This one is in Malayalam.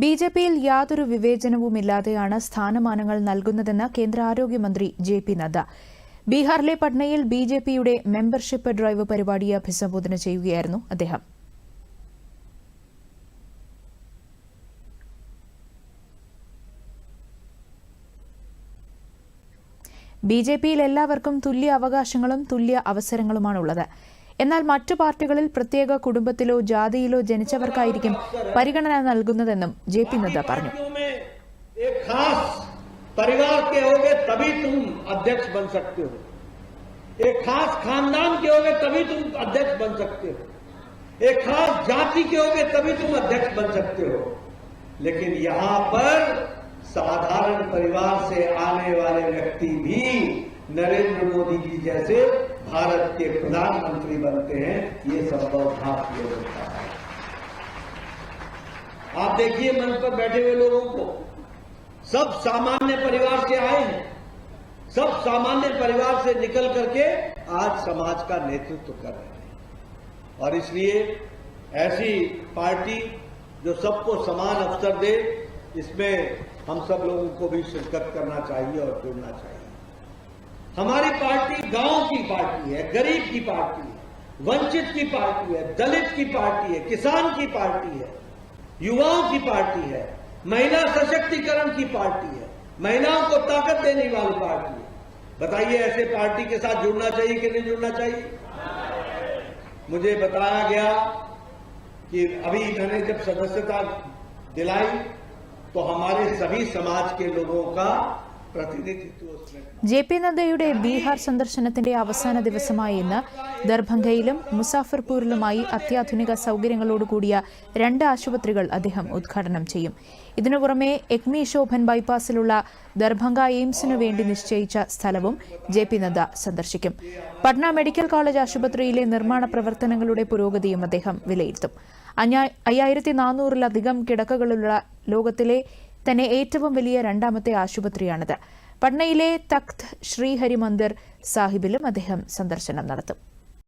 ബി ജെ പിയിൽ യാതൊരു വിവേചനവുമില്ലാതെയാണ് സ്ഥാനമാനങ്ങൾ നൽകുന്നതെന്ന് കേന്ദ്ര ആരോഗ്യമന്ത്രി ജെ പി നദ്ദ. ബീഹാറിലെ പട്നയിൽ ബി ജെ പിയുടെ മെമ്പർഷിപ്പ് ഡ്രൈവ് പരിപാടിയെ അഭിസംബോധന ചെയ്യുകയായിരുന്നു അദ്ദേഹം. ബി ജെ പിയിൽ എല്ലാവർക്കും തുല്യ അവകാശങ്ങളും തുല്യ അവസരങ്ങളുമാണുള്ളത്. എന്നാൽ മറ്റു പാർട്ടികളിൽ പ്രത്യേക കുടുംബത്തിലോ ജാതിയിലോ ജനിച്ചവർക്കായിരിക്കും പരിഗണന നൽകുന്നതെന്നും ജെ പി നദ്ദ പറഞ്ഞു पार्टियों में एक खास परिवार के होगे तभी तुम अध्यक्ष बन सकते हो एक खास खानदान के होगे तभी तुम अध्यक्ष बन सकते हो एक खास जाति के होगे तभी तुम अध्यक्ष बन सकते हो लेकिन यहां पर साधारण परिवार से आने वाले व्यक्ति भी नरेंद्र मोदी जी जैसे भारत के प्रधानमंत्री बनते हैं, ये संभव भारतीय होता है। आप देखिए मंच पर बैठे हुए लोगों को, सब सामान्य परिवार से आए हैं। सब सामान्य परिवार से निकल करके आज समाज का नेतृत्व कर रहे हैं। और इसलिए ऐसी पार्टी जो सबको समान अवसर दे, इसमें हम सब लोगों को भी शिरकत करना चाहिए और जुड़ना चाहिए। हमारी पार्टी गाँव की पार्टी है, गरीब की पार्टी है, वंचित की पार्टी है, दलित की पार्टी है, किसान की पार्टी है, युवाओं की पार्टी है, महिला सशक्तिकरण की पार्टी है, महिलाओं को ताकत देने वाली पार्टी है बताइए, ऐसे पार्टी के साथ जुड़ना चाहिए कि नहीं जुड़ना चाहिए मुझे बताया गया कि अभी मैंने जब सदस्यता दिलाई तो हमारे सभी समाज के लोगों का। ജെ പി നദ്ദയുടെ ബീഹാർ സന്ദർശനത്തിന്റെ അവസാന ദിവസമായ ഇന്ന് ദർഭംഗയിലും മുസാഫർപൂരിലുമായി അത്യാധുനിക സൌകര്യങ്ങളോടുകൂടിയ രണ്ട് ആശുപത്രികൾ അദ്ദേഹം ഉദ്ഘാടനം ചെയ്യും. ഇതിനു പുറമെ എക്മി ശോഭൻ ബൈപ്പാസിലുള്ള ദർഭംഗ എയിംസിനു വേണ്ടി നിശ്ചയിച്ച സ്ഥലവും ജെ പി നദ്ദ സന്ദർശിക്കും. പട്ന മെഡിക്കൽ കോളേജ് ആശുപത്രിയിലെ നിർമ്മാണ പ്രവർത്തനങ്ങളുടെ പുരോഗതിയും അദ്ദേഹം വിലയിരുത്തും. അയ്യായിരത്തി നാനൂറിലധികം കിടക്കകളുള്ള ലോകത്തിലെ തന്നെ ഏറ്റവും വലിയ രണ്ടാമത്തെ ആശുപത്രിയാണിത്. പട്നയിലെ തഖ്ത് ശ്രീഹരിമന്ദിർ സാഹിബിലും അദ്ദേഹം സന്ദർശനം നടത്തും.